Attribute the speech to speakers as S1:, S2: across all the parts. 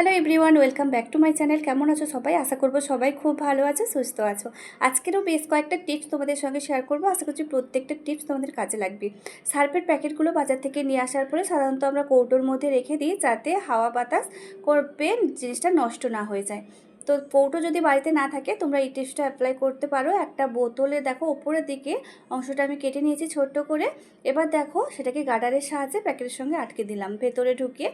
S1: Hello everyone welcome back to my channel কেমন আছো সবাই? আশা করব সবাই খুব ভালো আছো, সুস্থ আছো। আজকেরও বেশ কয়েকটা টিপস তোমাদের সঙ্গে শেয়ার করব। আশা করছি প্রত্যেকটা টিপস তোমাদের কাজে লাগবে। সার্ফের প্যাকেটগুলো বাজার থেকে নিয়ে আসার পরে সাধারণত আমরা কৌটোর মধ্যে রেখে দিই যাতে হাওয়া বাতাস করবে, জিনিসটা নষ্ট না হয়ে যায়। তো কৌটো যদি বাড়িতে না থাকে, তোমরা এই টিপসটা অ্যাপ্লাই করতে পারো। একটা বোতলে দেখো, ওপরের দিকে অংশটা আমি কেটে নিয়েছি ছোট্ট করে। এবার দেখো, সেটাকে গার্ডারের সাহায্যে প্যাকেটের সঙ্গে আটকে দিলাম, ভেতরে ঢুকিয়ে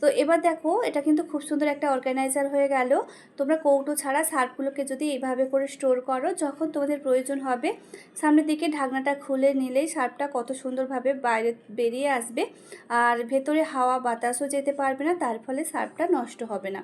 S1: তো এবার দেখো, এটা কিন্তু খুব সুন্দর একটা অর্গানাইজার হয়ে গেল। তোমরা কৌটো ছাড়া সার্ফগুলোকে যদি এইভাবে করে স্টোর করো, যখন তোমাদের প্রয়োজন হবে, সামনের দিকে ঢাকনাটা খুলে নিলেই সার্ফটা কত সুন্দরভাবে বাইরে বেরিয়ে আসবে। আর ভেতরে হাওয়া বাতাসও যেতে পারবে না, তার ফলে সার্ফটা নষ্ট হবে না।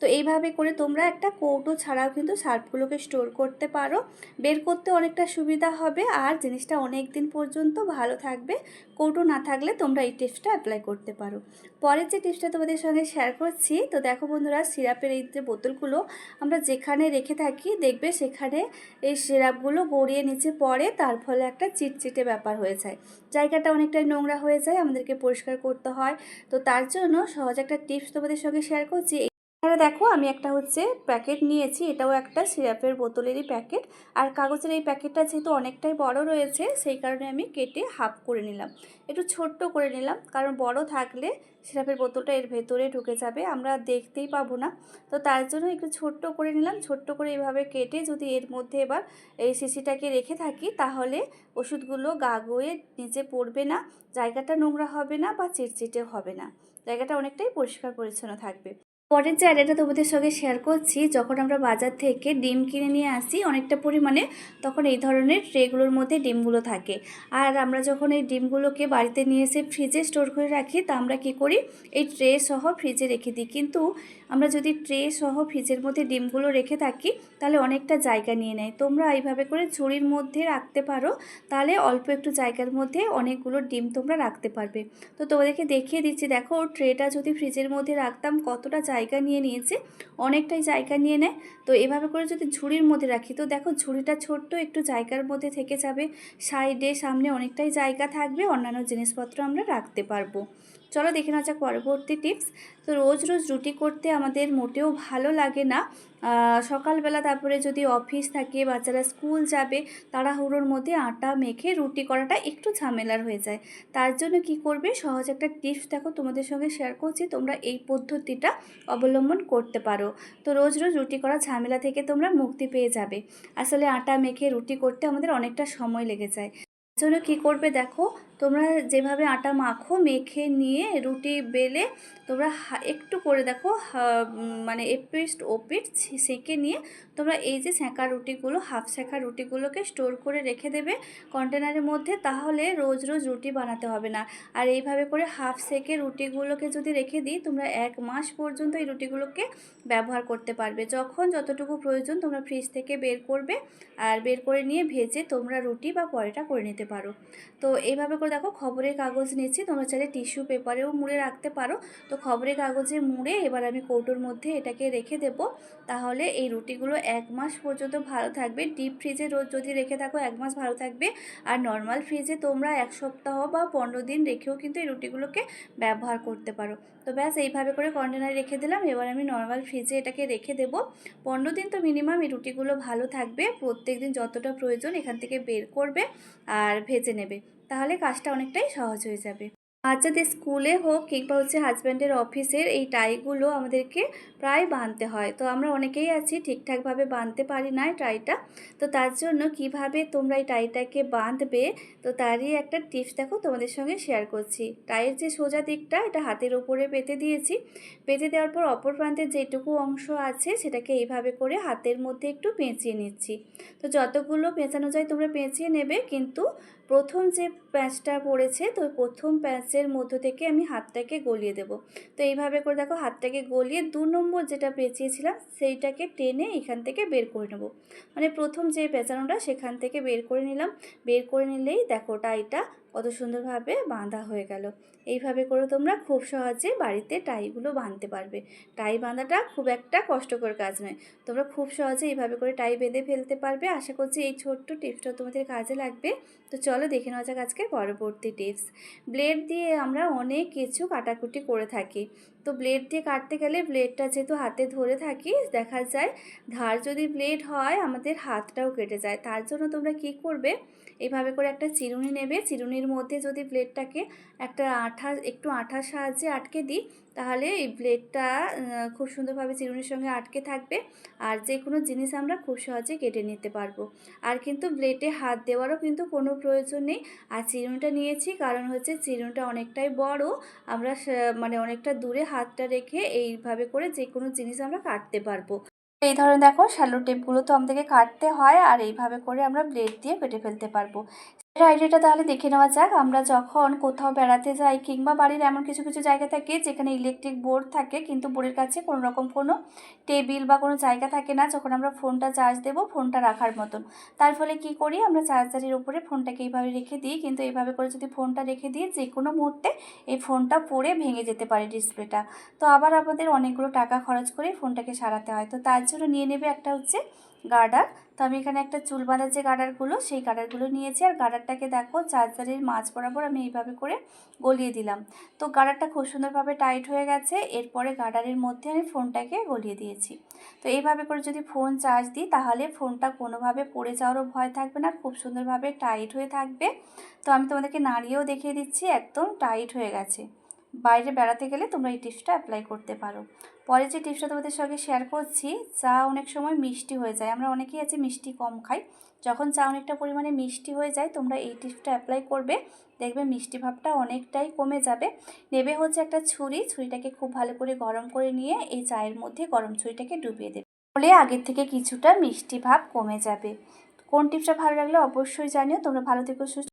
S1: তো এইভাবে করে তোমরা কৌটো ছাড়াও কিন্তু সার্ফগুলোকে স্টোর করতে পারো। বের করতে অনেকটা সুবিধা হবে। আর জিনিসটা অনেক দিন পর্যন্ত ভালো থাকবে। কৌটো না থাকলে তোমরা এই টিপসটা অ্যাপ্লাই করতে পারো। পরের যে টিপসটা তোমাদের সঙ্গে শেয়ার করছি, তো দেখো বন্ধুরা, সিরাপের এই যে বোতলগুলো, আমরা যেখানে রেখে থাকি, দেখবে সেখানে এই সিরাপগুলো গড়িয়ে নিচে পড়ে, তার ফলে একটা চিটচিটে ব্যাপার হয়ে যায়। জায়গাটা অনেকটাই নোংরা হয়ে যায়, আমাদেরকে পরিষ্কার করতে হয়। তো তার জন্য সহজ একটা টিপস তোমাদের সঙ্গে শেয়ার করছি। এখানে দেখো, আমি একটা হচ্ছে প্যাকেট নিয়েছি, এটাও একটা সিরাপের বোতলেরই প্যাকেট আর কাগজের এই প্যাকেটটা যেহেতু অনেকটাই বড় রয়েছে, সেই কারণে আমি কেটে হাফ করে নিলাম। একটু ছোট্ট করে নিলাম, কারণ বড় থাকলে সিরাপের বোতলটা এর ভেতরে ঢুকে যাবে, আমরা দেখতেই পাবো না। তো তার জন্য একটু ছোট্ট করে নিলাম, ছোট্ট করে এইভাবে কেটে যদি এর মধ্যে এবার এই শিশিটাকে রেখে থাকি, তাহলে ওষুধগুলো গা গয়ে নিচে পড়বে না, জায়গাটা নোংরা হবে না বা চিটচিটে হবে না। জায়গাটা অনেকটাই পরিষ্কার পরিচ্ছন্ন থাকবে। পরের যে আইডিয়াটা তোমাদের সঙ্গে শেয়ার করছি, যখন আমরা বাজার থেকে ডিম কিনে নিয়ে আসি, অনেকটা পরিমাণে তখন এই ধরনের ট্রেগুলোর মধ্যে ডিমগুলো থাকে। আর আমরা যখন এই ডিমগুলোকে বাড়িতে নিয়ে এসে ফ্রিজে স্টোর করে রাখি, তা আমরা কি করি? এই ট্রে সহ ফ্রিজে রেখে দিই। কিন্তু আমরা যদি ট্রে সহ ফ্রিজের মধ্যে ডিমগুলো রেখে থাকি, তাহলে অনেকটা জায়গা নিয়ে নেয়। তোমরা এইভাবে করে ঝুড়ির মধ্যে রাখতে পারো, তাহলে অল্প একটু জায়গার মধ্যে অনেকগুলো ডিম তোমরা রাখতে পারবে। তো তোমাদেরকে দেখিয়ে দিচ্ছি, দেখো ট্রেটা যদি ফ্রিজের মধ্যে রাখতাম, কতটা জায়গা নিয়ে নিয়েছে, অনেকটাই জায়গা নিয়ে নেয়। তো এভাবে করে যদি ঝুড়ির মধ্যে রাখি, তো দেখো ঝুড়িটা ছোট্ট, একটু জায়গার মধ্যে থেকে যাবে। সাইডে, সামনে অনেকটাই জায়গা থাকবে, অন্যান্য জিনিসপত্র আমরা রাখতে পারব। চলো দেখে নেওয়া যাক পরবর্তী টিপস তো রোজ রোজ রুটি করতে আমাদের মোটেও ভালো লাগে না। সকালবেলা তারপরে যদি অফিস থাকে, বাচ্চারা স্কুল যাবে, তাড়াহুড়োর মধ্যে আটা মেখে রুটি করাটা একটু ঝামেলার হয়ে যায়। তার জন্য কি করবে? সহজ একটা টিপস দেখো তোমাদের সঙ্গে শেয়ার করছি। তোমরা এই পদ্ধতিটা অবলম্বন করতে পারো। তো রোজ রোজ রুটি করা ঝামেলা থেকে তোমরা মুক্তি পেয়ে যাবে। আসলে আটা মেখে রুটি করতে আমাদের অনেকটা সময় লেগে যায়। জন্য কী করবে দেখো? তোমরা যেভাবে আটা মাখো, মেখে নিয়ে রুটি বেলে তোমরা একটু করে দেখো মানে এপিস্ট ওপিট সেঁকে নিয়ে তোমরা এই যে সেঁকা রুটিগুলো, হাফ সেঁকা রুটিগুলোকে স্টোর করে রেখে দেবে কন্টেনারের মধ্যে, তাহলে রোজ রোজ রুটি বানাতে হবে না। আর এইভাবে করে হাফ সেঁকে রুটিগুলোকে যদি রেখে দিই, তোমরা এক মাস পর্যন্ত এই রুটিগুলোকে ব্যবহার করতে পারবে। যখন যতটুকু প্রয়োজন তোমরা ফ্রিজ থেকে বের করবে, আর বের করে নিয়ে ভেজে তোমরা রুটি বা পরোটা করে নিতে পারো। তো এইভাবে করে দেখো খবরের কাগজ নিয়েছি, তোমরা চাইলে টিস্যু পেপারেও মুড়ে রাখতে পারো। তো খবরের কাগজে মুড়ে এবার আমি কৌটোর মধ্যে এটাকে রেখে দেব। তাহলে এই রুটিগুলো এক মাস পর্যন্ত ভালো থাকবে। ডিপ ফ্রিজে রোজ যদি রেখে থাকো, এক মাস ভালো থাকবে। আর নর্মাল ফ্রিজে তোমরা এক সপ্তাহ বা পনেরো দিন রেখেও কিন্তু এই রুটিগুলোকে ব্যবহার করতে পারো। তো ব্যাস, এইভাবে করে কন্টেনারে রেখে দিলাম। এবার আমি নর্মাল ফ্রিজে এটাকে রেখে দেবো। পনেরো দিন তো মিনিমাম এই রুটিগুলো ভালো থাকবে। প্রত্যেক দিন যতটা প্রয়োজন এখান থেকে বের করবে আর ভেজে নেবে। তাহলে কাজটা অনেকটাই সহজ হয়ে যাবে। বাচ্চাদের স্কুলে হোক কিংবা হচ্ছে হাজব্যান্ডের অফিসের এই টাইগুলো আমাদেরকে প্রায় বাঁধতে হয়। তো আমরা অনেকেই আছি, ঠিকঠাকভাবে বাঁধতে পারি না টাইটা। তো তার জন্য কীভাবে তোমরা এই টাইটাকে বাঁধবে, তো তারই একটা টিপস দেখো তোমাদের সঙ্গে শেয়ার করছি। টাইয়ের যে সোজা দিকটা, এটা হাতের ওপরে পেতে দিয়েছি। পেতে দেওয়ার পর অপর প্রান্তের যেটুকু অংশ আছে, সেটাকে এইভাবে করে হাতের মধ্যে একটু পেঁচিয়ে নিচ্ছি। তো যতগুলো পেঁচানো যায় তোমরা পেঁচিয়ে নেবে, কিন্তু প্রথম যে প্যাঁচটা পড়েছে, তো প্রথম প্যাঁচের মধ্য থেকে আমি হাতটাকে গলিয়ে দেব। তো এইভাবে করে দেখো, হাতটাকে গলিয়ে দু নম্বর যেটা পেঁচিয়েছিলাম, সেইটাকে টেনে এখান থেকে বের করে নেব। মানে প্রথম যে পেঁচানোটা, সেখান থেকে বের করে নিলাম। বের করে নিলেই দেখো টাইটা কত সুন্দরভাবে বাঁধা হয়ে গেল। এইভাবে করে তোমরা খুব সহজে বাড়িতে টাইগুলো বাঁধতে পারবে। টাই বাঁধাটা খুব একটা কষ্টকর কাজ নয়। তোমরা খুব সহজে এইভাবে করে টাই বেঁধে ফেলতে পারবে। আশা করছি এই ছোট্ট টিপসটা তোমাদের কাজে লাগবে। তো চলো দেখে নেওয়া যাক আজকে পরবর্তী টিপস। ব্লেড দিয়ে আমরা অনেক কিছু কাটাকুটি করে থাকি। তো ব্লেড দিয়ে কাটতে গেলে ব্লেডটা যেহেতু হাতে ধরে থাকি, দেখা যায় ধার যদি ব্লেড হয়, আমাদের হাতটাও কেটে যায়। তার জন্য তোমরা কি করবে? এভাবে করে একটা চিরুনি নেবে। চিরুনির মধ্যে যদি ব্লেডটাকে একটা আঠা, একটু আঠার সাহায্যে আটকে দিই, তাহলে এই ব্লেডটা খুব সুন্দরভাবে চিরুনির সঙ্গে আটকে থাকবে আর যে কোনো জিনিস আমরা খুব সহজে কেটে নিতে পারব। আর কিন্তু ব্লেডে হাত দেওয়ারও কিন্তু কোনো প্রয়োজন নেই। আর চিরুনিটা নিয়েছি কারণ হচ্ছে চিরুনিটা অনেকটাই বড়। আমরা মানে অনেকটা দূরে হাতটা রেখে এইভাবে করে যে কোনো জিনিস আমরা কাটতে পারব। এই ধরনের দেখো শ্যালো টেপগুলো তো আমাদেরকে কাটতে হয় আর এইভাবে করে আমরা ব্লেড দিয়ে কেটে ফেলতে পারব। এর আইডিয়াটা তাহলে দেখে নেওয়া যাক। আমরা যখন কোথাও বেড়াতে যাই কিংবা বাড়ির এমন কিছু কিছু জায়গা থাকে যেখানে ইলেকট্রিক বোর্ড থাকে কিন্তু বোর্ডের কাছে কোনো রকম কোনো টেবিল বা কোনো জায়গা থাকে না, যখন আমরা ফোনটা চার্জ দেবো ফোনটা রাখার মতন। তার ফলে কি করি, আমরা চার্জারের উপরে ফোনটাকে এইভাবে রেখে দিই কিন্তু এইভাবে করে যদি ফোনটা রেখে দিই যে কোনো মুহূর্তে এই ফোনটা পড়ে ভেঙে যেতে পারে ডিসপ্লেটা তো আবার আমাদের অনেকগুলো টাকা খরচ করে ফোনটাকে সারাতে হয়। তো তার জন্য নিয়ে নেবে একটা হচ্ছে গার্ডার তো আমি এখানে একটা চুল বাঁধার যে গার্ডারগুলো সেই গার্ডারগুলো নিয়েছি। আর গার্ডারটাকে দেখো চার্জারের মাঝ বরাবর আমি এইভাবে করে গলিয়ে দিলাম। তো গার্ডারটা খুব সুন্দরভাবে টাইট হয়ে গেছে। এরপরে গার্ডারের মধ্যে আমি ফোনটাকে গলিয়ে দিয়েছি। তো এইভাবে করে যদি ফোন চার্জ দিই, তাহলে ফোনটা কোনোভাবে পড়ে যাওয়ারও ভয় থাকবে না, খুব সুন্দরভাবে টাইট হয়ে থাকবে। তো আমি তোমাদেরকে নাড়িয়েও দেখিয়ে দিচ্ছি, একদম টাইট হয়ে গেছে। বাইরে বেড়াতে গেলে তোমরা এই টিপসটা অ্যাপ্লাই করতে পারো। পরে যে টিপসটা তোমাদের সঙ্গে শেয়ার করছি, চা অনেক সময় মিষ্টি হয়ে যায়। আমরা অনেকেই আছে মিষ্টি কম খাই। যখন চা অনেকটা পরিমাণে মিষ্টি হয়ে যায়, তোমরা এই টিপসটা অ্যাপ্লাই করবে। দেখবে মিষ্টি ভাবটা অনেকটাই কমে যাবে। নেবে হচ্ছে একটা ছুরি। ছুরিটাকে খুব ভালো করে গরম করে নিয়ে এই চায়ের মধ্যে গরম ছুরিটাকে ডুবিয়ে দেবে। ফলে আগের থেকে কিছুটা মিষ্টি ভাব কমে যাবে। কোন টিপসটা ভালো লাগলে অবশ্যই জানিও। তোমরা ভালো থেকো, সুস্থ